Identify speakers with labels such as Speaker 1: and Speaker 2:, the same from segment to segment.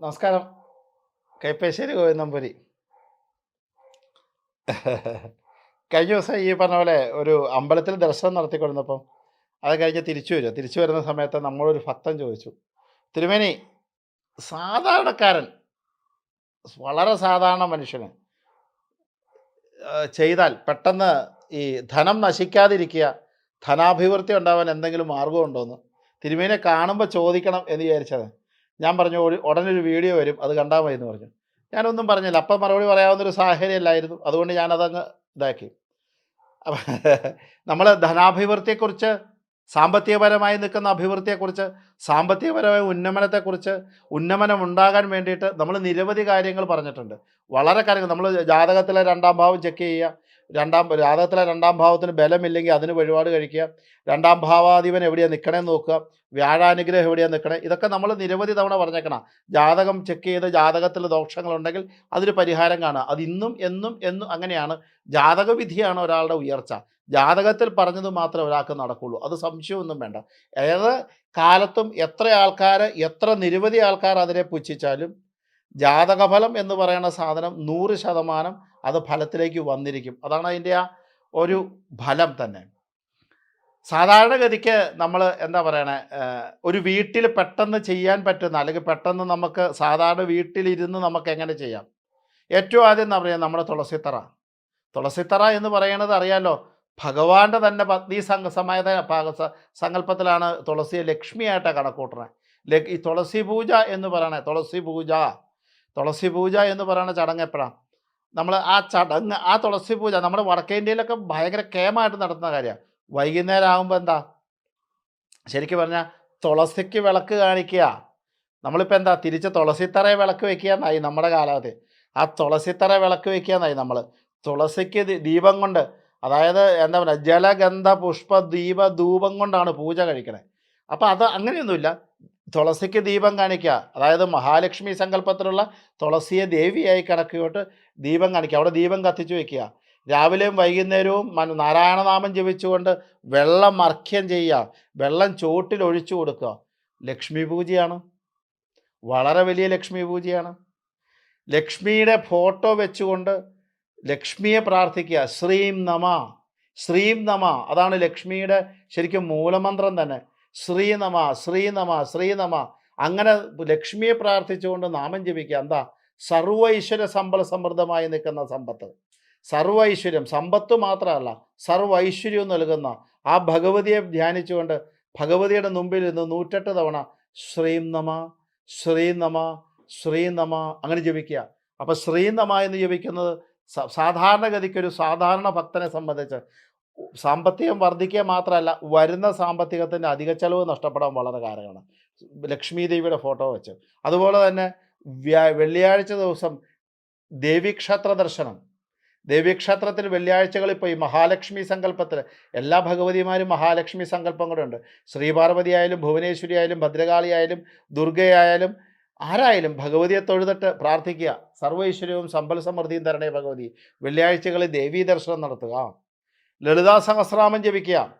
Speaker 1: നമസ്കാരം. കൈപ്പേശ്ശേരി ഗോവിന്ദമ്പുരി കഴിഞ്ഞ ദിവസം ഈ പറഞ്ഞ പോലെ ഒരു അമ്പലത്തിൽ ദർശനം നടത്തിക്കൊണ്ടിരുന്നപ്പം അത് കഴിഞ്ഞ് തിരിച്ചു വരുമോ തിരിച്ചു വരുന്ന സമയത്ത് നമ്മളൊരു ഭക്തൻ ചോദിച്ചു തിരുമേനി സാധാരണക്കാരൻ വളരെ സാധാരണ മനുഷ്യന് ചെയ്താൽ പെട്ടെന്ന് ഈ ധനം നശിക്കാതിരിക്കുക ധനാഭിവൃദ്ധി ഉണ്ടാവാൻ എന്തെങ്കിലും മാർഗമുണ്ടോയെന്ന് തിരുമേനെ കാണുമ്പോൾ ചോദിക്കണം എന്ന് വിചാരിച്ചത്. ഞാൻ പറഞ്ഞു "ഒരു- ഉടനെ ഒരു വീഡിയോ വരും അത് കണ്ടാൽ മതി എന്ന് പറഞ്ഞു. ഞാനൊന്നും പറഞ്ഞില്ല. അപ്പം മറുപടി പറയാവുന്നൊരു സാഹചര്യമല്ലായിരുന്നു. അതുകൊണ്ട് ഞാനതങ്ങ് ഇതാക്കി. അപ്പം നമ്മൾ ധനാഭിവൃദ്ധിയെക്കുറിച്ച് സാമ്പത്തികപരമായി നിൽക്കുന്ന അഭിവൃദ്ധിയെക്കുറിച്ച് സാമ്പത്തികപരമായ ഉന്നമനത്തെക്കുറിച്ച് ഉന്നമനം ഉണ്ടാകാൻ വേണ്ടിയിട്ട് നമ്മൾ നിരവധി കാര്യങ്ങൾ പറഞ്ഞിട്ടുണ്ട്. വളരെ കാര്യങ്ങൾ. നമ്മൾ ജാതകത്തിലെ രണ്ടാം ഭാവം ചെക്ക് ചെയ്യുക രണ്ടാം ജാതകത്തിലെ രണ്ടാം ഭാവത്തിന് ബലമില്ലെങ്കിൽ അതിന് വഴിപാട് കഴിക്കുക. രണ്ടാം ഭാവാധിപൻ എവിടെയാണ് നിൽക്കണേന്ന് നോക്കുക. വ്യാഴാനുഗ്രഹം എവിടെയാണ് നിൽക്കണേ ഇതൊക്കെ നമ്മൾ നിരവധി തവണ പറഞ്ഞേക്കണം. ജാതകം ചെക്ക് ചെയ്ത് ജാതകത്തിൽ ദോഷങ്ങളുണ്ടെങ്കിൽ അതിന് പരിഹാരം കാണുക. അത് ഇന്നും എന്നും എന്നും അങ്ങനെയാണ്. ജാതകവിധിയാണ് ഒരാളുടെ ഉയർച്ച. ജാതകത്തിൽ പറഞ്ഞത് മാത്രമേ ഒരാൾക്ക് നടക്കുള്ളൂ. അത് സംശയമൊന്നും വേണ്ട. ഏത് കാലത്തും എത്ര ആൾക്കാർ എത്ര നിരവധി ആൾക്കാർ അതിനെ പുച്ഛിച്ചാലും ജാതകഫലം എന്ന് പറയുന്ന സാധനം നൂറ് ശതമാനം അത് ഫലത്തിലേക്ക് വന്നിരിക്കും. അതാണ് അതിന്റെ ആ ഒരു ഫലം തന്നെ. സാധാരണഗതിക്ക് നമ്മൾ എന്താ പറയണേ ഒരു വീട്ടിൽ പെട്ടെന്ന് ചെയ്യാൻ പറ്റുന്ന അല്ലെങ്കിൽ പെട്ടെന്ന് നമുക്ക് സാധാരണ വീട്ടിലിരുന്ന് നമുക്ക് എങ്ങനെ ചെയ്യാം? ഏറ്റവും ആദ്യം എന്താ പറയുക നമ്മുടെ തുളസിത്തറ. തുളസിത്തറ എന്ന് പറയുന്നത് അറിയാലോ ഭഗവാന്റെ തന്നെ പത്നി സംഘ സമയത സങ്കല്പത്തിലാണ് തുളസിയെ ലക്ഷ്മിയായിട്ടാണ് കണക്കൂട്ടുന്നത് ഈ തുളസി പൂജ എന്ന് പറയണേ തുളസി പൂജ. തുളസി പൂജ എന്ന് പറയുന്ന ചടങ്ങ് എപ്പോഴാണ് നമ്മൾ ആ ചടങ്ങ് ആ തുളസി പൂജ നമ്മുടെ വടക്കേ ഇന്ത്യയിലൊക്കെ ഭയങ്കര കേമായിട്ട് നടത്തുന്ന കാര്യമാണ് വൈകുന്നേരം ആകുമ്പോൾ എന്താ? ശരിക്കും പറഞ്ഞാൽ തുളസിക്ക് വിളക്ക് കാണിക്കുക നമ്മളിപ്പോൾ എന്താ തിരിച്ച് തുളസിത്തറയെ വിളക്ക് വെക്കുക എന്നായി നമ്മുടെ കാലാവധി ആ തുളസിത്തറ വിളക്ക് വെക്കുക എന്നായി നമ്മൾ തുളസിക്ക് ദീപം കൊണ്ട് അതായത് എന്താ പറയുക ജലഗന്ധ പുഷ്പ ദീപ ധൂപം കൊണ്ടാണ് പൂജ കഴിക്കണേ. അപ്പോൾ അത് അങ്ങനെയൊന്നുമില്ല. തുളസിക്ക് ദീപം കാണിക്കുക. അതായത് മഹാലക്ഷ്മി സങ്കല്പത്തിലുള്ള തുളസിയെ ദേവിയായി കണക്കിയോട്ട് ദീപം കാണിക്കുക. അവിടെ ദീപം കത്തിച്ചു വയ്ക്കുക രാവിലെയും വൈകുന്നേരവും മന- നാരായണനാമം ജപിച്ചുകൊണ്ട് വെള്ളം അർഘ്യം ചെയ്യുക. വെള്ളം ചോട്ടിൽ ഒഴിച്ചു കൊടുക്കുക. ലക്ഷ്മി പൂജയാണ്. വളരെ വലിയ ലക്ഷ്മി പൂജയാണ്. ലക്ഷ്മിയുടെ ഫോട്ടോ വെച്ചുകൊണ്ട് ലക്ഷ്മിയെ പ്രാർത്ഥിക്കുക. ശ്രീം നമ ശ്രീം നമ. അതാണ് ലക്ഷ്മിയുടെ ശരിക്കും മൂലമന്ത്രം തന്നെ. ശ്രീ നമ ശ്രീ നമ ശ്രീ നമ. അങ്ങനെ ലക്ഷ്മിയെ പ്രാർത്ഥിച്ചുകൊണ്ട് നാമം ജപിക്കുക. എന്താ? സർവ ഐശ്വര്യ സമ്പൽ സമൃദ്ധമായി നിൽക്കുന്ന സമ്പത്ത്. സർവ ഐശ്വര്യം സമ്പത്ത് മാത്രമല്ല സർവ ഐശ്വര്യവും നൽകുന്ന. ആ ഭഗവതിയെ ധ്യാനിച്ചുകൊണ്ട് ഭഗവതിയുടെ മുമ്പിൽ നിന്ന് നൂറ്റെട്ട് തവണ ശ്രീം നമ ശ്രീ നമ അങ്ങനെ ജപിക്കുക. അപ്പോൾ ശ്രീനമ എന്ന് ജപിക്കുന്നത് സാധാരണഗതിക്കൊരു സാധാരണ ഭക്തനെ സംബന്ധിച്ച് സാമ്പത്തികം വർദ്ധിക്കുക മാത്രമല്ല വരുന്ന സാമ്പത്തികത്തിന്റെ അധിക ചെലവ് നഷ്ടപ്പെടാൻ വളരെ കാരണമാണ്. ലക്ഷ്മി ദേവിയുടെ ഫോട്ടോ വെച്ച്. അതുപോലെ തന്നെ വെള്ളിയാഴ്ച ദിവസം ദേവീക്ഷേത്ര ദർശനം. ദേവീക്ഷേത്രത്തിൽ വെള്ളിയാഴ്ചകൾ ഇപ്പോൾ ഈ മഹാലക്ഷ്മി സങ്കല്പത്തിൽ എല്ലാ ഭഗവതിമാരും മഹാലക്ഷ്മി സങ്കല്പം കൂടെ ഉണ്ട്. ശ്രീപാർവതി ആയാലും ഭുവനേശ്വരി ആയാലും ഭദ്രകാളി ആയാലും ദുർഗയായാലും ആരായാലും ഭഗവതിയെ തൊഴുതിട്ട് പ്രാർത്ഥിക്കുക. സർവൈശ്വര്യവും സമ്പൽ സമൃദ്ധിയും തരണേ ഭഗവതി. വെള്ളിയാഴ്ചകളിൽ ദേവീ ദർശനം നടത്തുക. ലളിതാ സഹസ്രാമം ജപിക്കുക.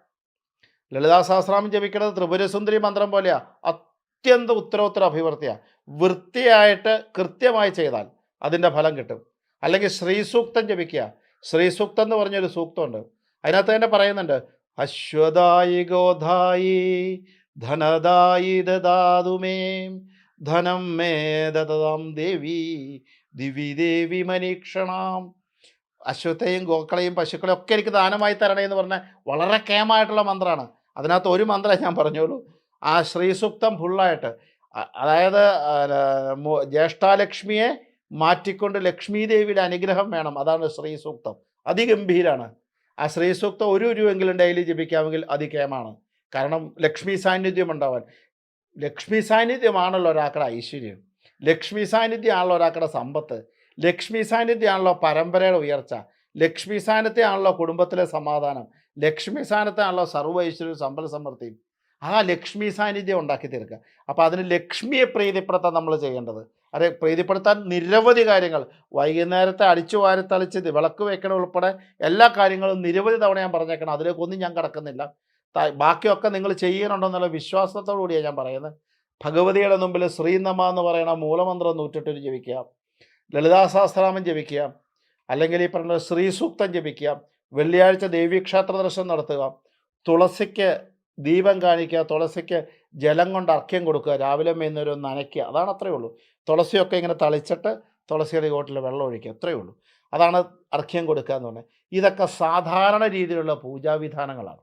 Speaker 1: ലളിതാ സഹസ്രാമം ജപിക്കുന്നത് ത്രിപുരസുന്ദരി മന്ത്രം പോലെയാ. അത്യന്ത ഉത്തരോത്തര അഭിവൃദ്ധിയാണ് വൃത്തിയായിട്ട് കൃത്യമായി ചെയ്താൽ അതിന്റെ ഫലം കിട്ടും. അല്ലെങ്കിൽ ശ്രീസൂക്തം ജപിക്കുക. ശ്രീസൂക്തം എന്ന് പറഞ്ഞൊരു സൂക്തമുണ്ട്. അതിനകത്ത് തന്നെ പറയുന്നുണ്ട്. അശ്വതായി ഗോധായി ധനദായി ദദാതുമേ ധനം മേ ദതാം ദേവി ദിവി ദേവി മനീക്ഷണാം. അശ്വത്തെയും ഗോക്കളെയും പശുക്കളെയും ഒക്കെ എനിക്ക് ദാനമായി തരണേ എന്ന് പറഞ്ഞ വളരെ കേമായിട്ടുള്ള മന്ത്രമാണ് അതിനകത്ത് ഒരു മന്ത്രമേ ഞാൻ പറഞ്ഞോളൂ ആ ശ്രീസുക്തം ഫുള്ളായിട്ട് അതായത് ജ്യേഷ്ഠാലക്ഷ്മിയെ മാറ്റിക്കൊണ്ട് ലക്ഷ്മി ദേവിയുടെ അനുഗ്രഹം വേണം. അതാണ് ശ്രീസൂക്തം. അതിഗംഭീരാണ്. ആ ശ്രീസൂക്തം ഒരു രൂപെങ്കിലും ഡെയിലി ജപിക്കാമെങ്കിൽ അതികേമാണ്. കാരണം ലക്ഷ്മി സാന്നിധ്യം ഉണ്ടാവാൻ ലക്ഷ്മി സാന്നിധ്യമാണല്ലോ ഒരാക്കട ഐശ്വര്യം. ലക്ഷ്മി സാന്നിധ്യമാണല്ലോ ഒരാക്കട സമ്പത്ത്. ലക്ഷ്മി സാന്നിധ്യമാണല്ലോ പരമ്പരയുടെ ഉയർച്ച. ലക്ഷ്മി സാന്നിധ്യമാണല്ലോ കുടുംബത്തിലെ സമാധാനം. ലക്ഷ്മി സ്ഥാനത്താണല്ലോ സർവ സമ്പൽ സമൃദ്ധിയും. ആ ലക്ഷ്മി സാന്നിധ്യം ഉണ്ടാക്കി തീർക്കുക. അപ്പോൾ അതിന് ലക്ഷ്മിയെ പ്രീതിപ്പെടുത്താൻ നമ്മൾ ചെയ്യേണ്ടത്. അതെ പ്രീതിപ്പെടുത്താൻ നിരവധി കാര്യങ്ങൾ. വൈകുന്നേരത്തെ അടിച്ചു വാരത്തളിച്ച് വിളക്ക് വയ്ക്കണ ഉൾപ്പെടെ എല്ലാ കാര്യങ്ങളും നിരവധി തവണ ഞാൻ പറഞ്ഞേക്കണം. അതിലേക്കൊന്നും ഞാൻ കിടക്കുന്നില്ല. ബാക്കിയൊക്കെ നിങ്ങൾ ചെയ്യുന്നുണ്ടെന്നുള്ള വിശ്വാസത്തോടു കൂടിയാണ് ഞാൻ പറയുന്നത്. ഭഗവതിയുടെ മുമ്പിൽ ശ്രീനമ എന്ന് പറയുന്ന മൂലമന്ത്രം നൂറ്റെട്ടിന് ജപിക്കുക ലളിതാ സഹസ്രനാമം ജപിക്കുക. അല്ലെങ്കിൽ ഈ പറഞ്ഞ ശ്രീ സൂക്തം ജപിക്കുക. വെള്ളിയാഴ്ച ദേവീക്ഷേത്ര ദർശനം നടത്തുക. തുളസിക്ക് ദീപം കാണിക്കുക. തുളസിക്ക് ജലം കൊണ്ട് അർക്യം കൊടുക്കുക. രാവിലെ മേന്നൊരു നനയ്ക്കുക അതാണ് അത്രയേ ഉള്ളൂ. തുളസിയൊക്കെ ഇങ്ങനെ തളിച്ചിട്ട് തുളസിയുടെ കോട്ടിൽ വെള്ളം ഒഴിക്കുക. അത്രയേ ഉള്ളൂ. അതാണ് അർഘ്യം കൊടുക്കുക എന്ന് പറഞ്ഞാൽ ഇതൊക്കെ സാധാരണ രീതിയിലുള്ള പൂജാവിധാനങ്ങളാണ്.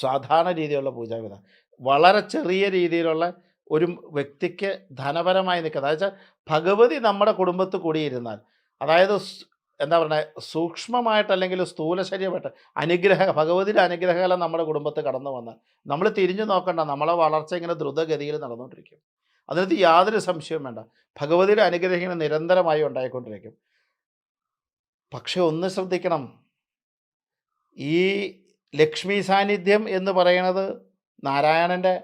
Speaker 1: സാധാരണ രീതിയിലുള്ള പൂജാവിധാനം. വളരെ ചെറിയ രീതിയിലുള്ള ഒരു വ്യക്തിക്ക് ധനപരമായി നിൽക്കുന്നത്. അതായത് ഭഗവതി നമ്മുടെ കുടുംബത്ത് കൂടിയിരുന്നാൽ അതായത് എന്താ പറയുക സൂക്ഷ്മമായിട്ട് അല്ലെങ്കിൽ സ്ഥൂല ശരീരമായിട്ട് അനുഗ്രഹ ഭഗവതിയുടെ അനുഗ്രഹകാലം നമ്മുടെ കുടുംബത്ത് കടന്നു വന്നാൽ നമ്മൾ തിരിഞ്ഞു നോക്കണ്ട നമ്മളെ വളർച്ച ഇങ്ങനെ ദ്രുതഗതിയിൽ നടന്നുകൊണ്ടിരിക്കും. അതിനകത്ത് യാതൊരു സംശയവും വേണ്ട. ഭഗവതിയുടെ അനുഗ്രഹം ഇങ്ങനെ നിരന്തരമായി ഉണ്ടായിക്കൊണ്ടിരിക്കും. പക്ഷെ ഒന്ന് ശ്രദ്ധിക്കണം. ഈ ലക്ഷ്മി സാന്നിധ്യം എന്ന് പറയുന്നത് നാരായണന്റെ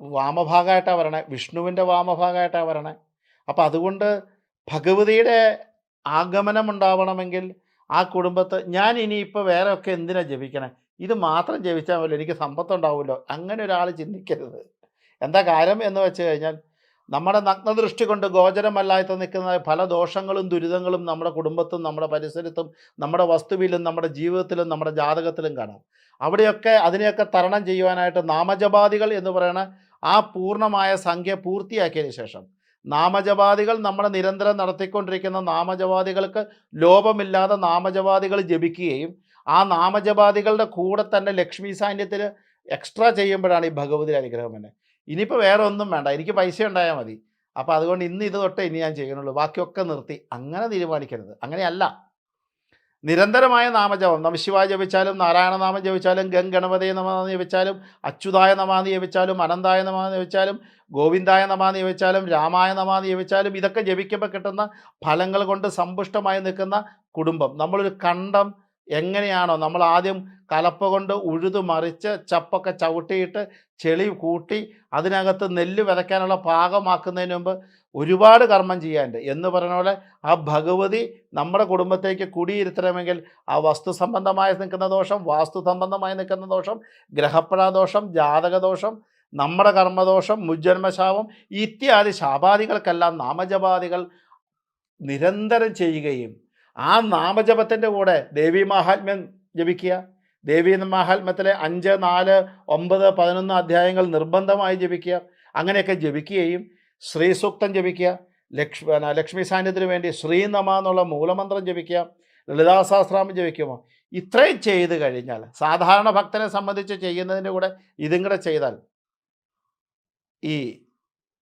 Speaker 1: വാമഭാഗമായിട്ടാണ് വരണേ. വിഷ്ണുവിന്റെ വാമഭാഗമായിട്ടാണ് വരണേ. അപ്പം അതുകൊണ്ട് ഭഗവതിയുടെ ആഗമനം ഉണ്ടാവണമെങ്കിൽ ആ കുടുംബത്ത് ഞാൻ ഇനിയിപ്പോൾ വേറെ ഒക്കെ എന്തിനാ ജപിക്കണേ? ഇത് മാത്രം ജപിച്ചാൽ മതി. എനിക്ക് സമ്പത്തുണ്ടാവുമല്ലോ അങ്ങനെ ഒരാൾ ചിന്തിക്കരുത്. എന്താ കാര്യം എന്ന് വെച്ച് കഴിഞ്ഞാൽ നമ്മുടെ നഗ്നദൃഷ്ടി കൊണ്ട് ഗോചരമല്ലാത്ത നിൽക്കുന്ന പല ദോഷങ്ങളും ദുരിതങ്ങളും നമ്മുടെ കുടുംബത്തും നമ്മുടെ പരിസരത്തും നമ്മുടെ വസ്തുവിലും നമ്മുടെ ജീവിതത്തിലും നമ്മുടെ ജാതകത്തിലും കാണാം. അവിടെയൊക്കെ അതിനെയൊക്കെ തരണം ചെയ്യുവാനായിട്ട് നാമജപാദികൾ എന്ന് പറയുന്ന ആ പൂർണമായ സംഖ്യ പൂർത്തിയാക്കിയതിന് ശേഷം നാമജപാദികൾ നമ്മൾ നിരന്തരം നടത്തിക്കൊണ്ടിരിക്കുന്ന നാമജപാദികൾക്ക് ലോപമില്ലാതെ നാമജപാദികൾ ജപിക്കുകയും ആ നാമജപാദികളുടെ കൂടെ തന്നെ ലക്ഷ്മി സാന്നിധ്യത്തിൽ എക്സ്ട്രാ ചെയ്യുമ്പോഴാണ് ഈ ഭഗവതി അനുഗ്രഹം തന്നെ ഇനിയിപ്പോൾ വേറെ ഒന്നും വേണ്ട. എനിക്ക് പൈസ ഉണ്ടായാൽ മതി. അപ്പോൾ അതുകൊണ്ട് ഇന്ന് ഇത് തൊട്ടേ ഇനി ഞാൻ ചെയ്യണുള്ളൂ ബാക്കിയൊക്കെ നിർത്തി. അങ്ങനെ തീരുമാനിക്കരുത്. അങ്ങനെയല്ല. നിരന്തരമായ നാമജപം. നമശിവ ജപിച്ചാലും നാരായണ നാമം ജപിച്ചാലും ഗം ഗണപതയെ നമാന്ന് ജപിച്ചാലും അച്യുതായ നമാന്ന് ജപിച്ചാലും അനന്തായ നമാന്ന് ജപിച്ചാലും ഗോവിന്ദായ നമാന്ന് ജപിച്ചാലും രാമായ നമാന്ന് ജപിച്ചാലും ഇതൊക്കെ ജപിക്കുമ്പോൾ കിട്ടുന്ന ഫലങ്ങൾ കൊണ്ട് സമ്പുഷ്ടമായി നിൽക്കുന്ന കുടുംബം. നമ്മളൊരു കണ്ടം എങ്ങനെയാണോ നമ്മൾ ആദ്യം കലപ്പ കൊണ്ട് ഉഴുതു മറിച്ച് ചപ്പൊക്കെ ചവിട്ടിയിട്ട് ചെളി കൂട്ടി അതിനകത്ത് നെല്ല് വിതയ്ക്കാനുള്ള പാകമാക്കുന്നതിന് മുമ്പ് ഒരുപാട് കർമ്മം ചെയ്യാനുണ്ട്. എന്ന് പറഞ്ഞ പോലെ ആ ഭഗവതി നമ്മുടെ കുടുംബത്തേക്ക് കുടിയിരുത്തണമെങ്കിൽ ആ വസ്തു സംബന്ധമായി നിൽക്കുന്ന ദോഷം വാസ്തു സംബന്ധമായി നിൽക്കുന്ന ദോഷം ഗ്രഹപ്പഴാദോഷം ജാതകദോഷം നമ്മുടെ കർമ്മദോഷം മുജ്ജന്മശാപം ഇത്യാദി ശാപാദികൾക്കെല്ലാം നാമജപാദികൾ നിരന്തരം ചെയ്യുകയും ആ നാമജപത്തിന്റെ കൂടെ ദേവി മഹാത്മ്യം ജപിക്കുക. ദേവി മാഹാത്മ്യത്തിലെ അഞ്ച് നാല് ഒമ്പത് പതിനൊന്ന് അധ്യായങ്ങൾ നിർബന്ധമായി ജപിക്കുക. അങ്ങനെയൊക്കെ ജപിക്കുകയും ശ്രീസൂക്തം ജപിക്കുക. പിന്നെ ലക്ഷ്മി സാന്നിധ്യത്തിന് വേണ്ടി ശ്രീനമ എന്നുള്ള മൂലമന്ത്രം ജപിക്കുക. ലളിതാ സഹസ്രാമം ജപിക്കുമോ? ഇത്രയും ചെയ്ത് കഴിഞ്ഞാൽ സാധാരണ ഭക്തനെ സംബന്ധിച്ച് ചെയ്യുന്നതിന്റെ കൂടെ ഇതും കൂടെ ചെയ്താൽ ഈ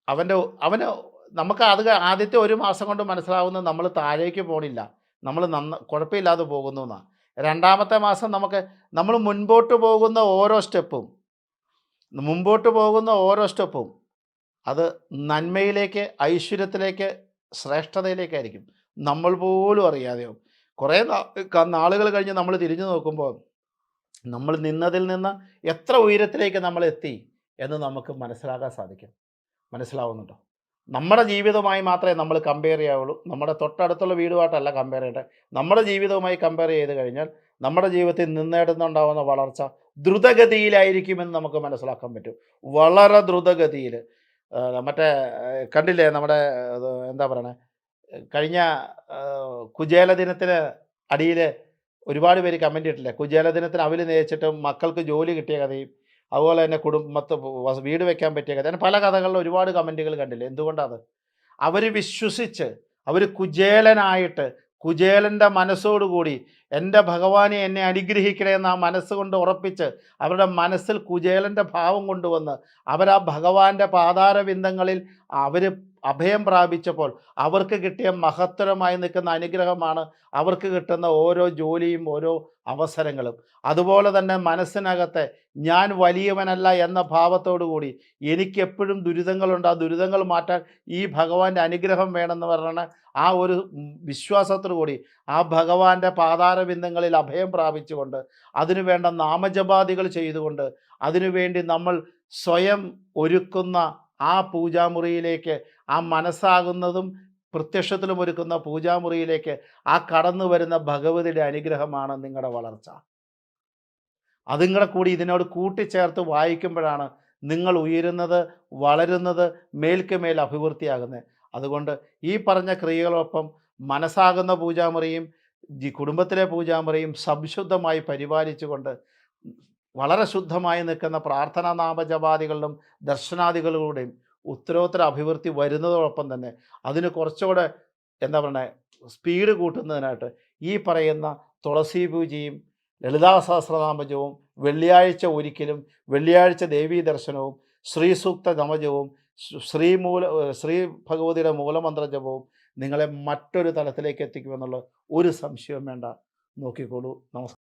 Speaker 1: അവന്റെ അവന് നമുക്ക് അത് ആദ്യത്തെ ഒരു മാസം കൊണ്ട് മനസ്സിലാവുന്നത് നമ്മൾ താഴേക്ക് പോണില്ല. നമ്മൾ നന്ന കുഴപ്പമില്ലാതെ പോകുന്നു എന്നാണ് രണ്ടാമത്തെ മാസം നമുക്ക് നമ്മൾ മുൻപോട്ട് പോകുന്ന ഓരോ സ്റ്റെപ്പും മുമ്പോട്ട് പോകുന്ന ഓരോ സ്റ്റെപ്പും അത് നന്മയിലേക്ക് ഐശ്വര്യത്തിലേക്ക് ശ്രേഷ്ഠതയിലേക്കായിരിക്കും. നമ്മൾ പോലും അറിയാതെയോ. കുറേ നാളുകൾ കഴിഞ്ഞ് നമ്മൾ തിരിഞ്ഞു നോക്കുമ്പോൾ നമ്മൾ നിന്നതിൽ നിന്ന് എത്ര ഉയരത്തിലേക്ക് നമ്മൾ എത്തി എന്ന് നമുക്ക് മനസ്സിലാക്കാൻ സാധിക്കും. മനസ്സിലാവുന്നുണ്ടോ? നമ്മുടെ ജീവിതവുമായി മാത്രമേ നമ്മൾ കമ്പയർ ചെയ്യാവുള്ളൂ. നമ്മുടെ തൊട്ടടുത്തുള്ള വീടുമായിട്ടല്ല കമ്പയർ ചെയ്യേണ്ടത്. നമ്മുടെ ജീവിതവുമായി കമ്പയർ ചെയ്ത് കഴിഞ്ഞാൽ നമ്മുടെ ജീവിതത്തിൽ നിന്നേടുന്നുണ്ടാവുന്ന വളർച്ച ദ്രുതഗതിയിലായിരിക്കുമെന്ന് നമുക്ക് മനസ്സിലാക്കാൻ പറ്റും. വളരെ ദ്രുതഗതിയിൽ മറ്റേ കണ്ടില്ലേ നമ്മുടെ എന്താ പറയണേ കഴിഞ്ഞ കുചേല ദിനത്തിന് അടിയിൽ ഒരുപാട് പേര് കമന്റ് ഇട്ടില്ലേ? കുചേല ദിനത്തിന് അവൽ നയിച്ചിട്ട് മക്കൾക്ക് ജോലി കിട്ടിയ കഥയും അതുപോലെ തന്നെ കുടുംബത്ത് വീട് വെക്കാൻ പറ്റിയ കഥ. പല കഥകളിലും ഒരുപാട് കമന്റുകൾ കണ്ടില്ല? എന്തുകൊണ്ടാണ്? അവർ വിശ്വസിച്ച് അവർ കുചേലനായിട്ട് കുചേലന്റെ മനസ്സോടുകൂടി എന്റെ ഭഗവാനെ എന്നെ അനുഗ്രഹിക്കണേ എന്ന് ആ മനസ്സുകൊണ്ട് ഉറപ്പിച്ച് അവരുടെ മനസ്സിൽ കുചേലന്റെ ഭാവം കൊണ്ടുവന്ന് അവരാ ഭഗവാന്റെ പാതാരബിന്ദങ്ങളിൽ അവർ അഭയം പ്രാപിച്ചപ്പോൾ അവർക്ക് കിട്ടിയ മഹത്തരമായി നിൽക്കുന്ന അനുഗ്രഹമാണ് അവർക്ക് കിട്ടുന്ന ഓരോ ജോലിയും ഓരോ അവസരങ്ങളും. അതുപോലെ തന്നെ മനസ്സിനകത്തെ ഞാൻ വലിയവനല്ല എന്ന ഭാവത്തോടു കൂടി എനിക്ക് എപ്പോഴും ദുരിതങ്ങളുണ്ട്. ആ ദുരിതങ്ങൾ മാറ്റാൻ ഈ ഭഗവാന്റെ അനുഗ്രഹം വേണമെന്ന് പറയുന്ന ആ ഒരു വിശ്വാസത്തോടുകൂടി വിശ്വാസത്തോടു കൂടി ആ ഭഗവാന്റെ പാതാരബിന്ദങ്ങളിൽ അഭയം പ്രാപിച്ചുകൊണ്ട് അതിനുവേണ്ട നാമജപാദികൾ ചെയ്തുകൊണ്ട് അതിനുവേണ്ടി നമ്മൾ സ്വയം ഒരുക്കുന്ന ആ പൂജാമുറിയിലേക്ക് ആ മനസ്സാകുന്നതും പ്രത്യക്ഷത്തിലും ഒരുക്കുന്ന പൂജാമുറിയിലേക്ക് ആ കടന്നു വരുന്ന ഭഗവതിയുടെ അനുഗ്രഹമാണ് നിങ്ങളുടെ വളർച്ച. അതും കൂടെ കൂടി ഇതിനോട് കൂട്ടിച്ചേർത്ത് വായിക്കുമ്പോഴാണ് നിങ്ങൾ ഉയരുന്നത് വളരുന്നത് മേൽക്ക് മേൽ അഭിവൃദ്ധിയാകുന്നത്. അതുകൊണ്ട് ഈ പറഞ്ഞ ക്രിയകളൊപ്പം മനസ്സാകുന്ന പൂജാമുറിയും കുടുംബത്തിലെ പൂജാമുറിയും സംശുദ്ധമായി പരിപാലിച്ചുകൊണ്ട് വളരെ ശുദ്ധമായി നിൽക്കുന്ന പ്രാർത്ഥനാ നാമജപാദികളിലും ദർശനാദികളിലൂടെയും ഉത്തരോത്തര അഭിവൃദ്ധി വരുന്നതോടൊപ്പം തന്നെ അതിന് കുറച്ചുകൂടെ എന്താ പറയുക സ്പീഡ് കൂട്ടുന്നതിനായിട്ട് ഈ പറയുന്ന തുളസി പൂജയും ലളിതാ സഹസ്രനാമജവും വെള്ളിയാഴ്ച ഒരിക്കലും വെള്ളിയാഴ്ച ദേവീ ദർശനവും ശ്രീസൂക്ത നമജവും ശ്രീമൂല ശ്രീ ഭഗവതിയുടെ മൂലമന്ത്ര ജപവും നിങ്ങളെ മറ്റൊരു തലത്തിലേക്ക് എത്തിക്കുമെന്നുള്ള ഒരു സംശയവും വേണ്ട. നോക്കിക്കോളൂ. നമസ്കാരം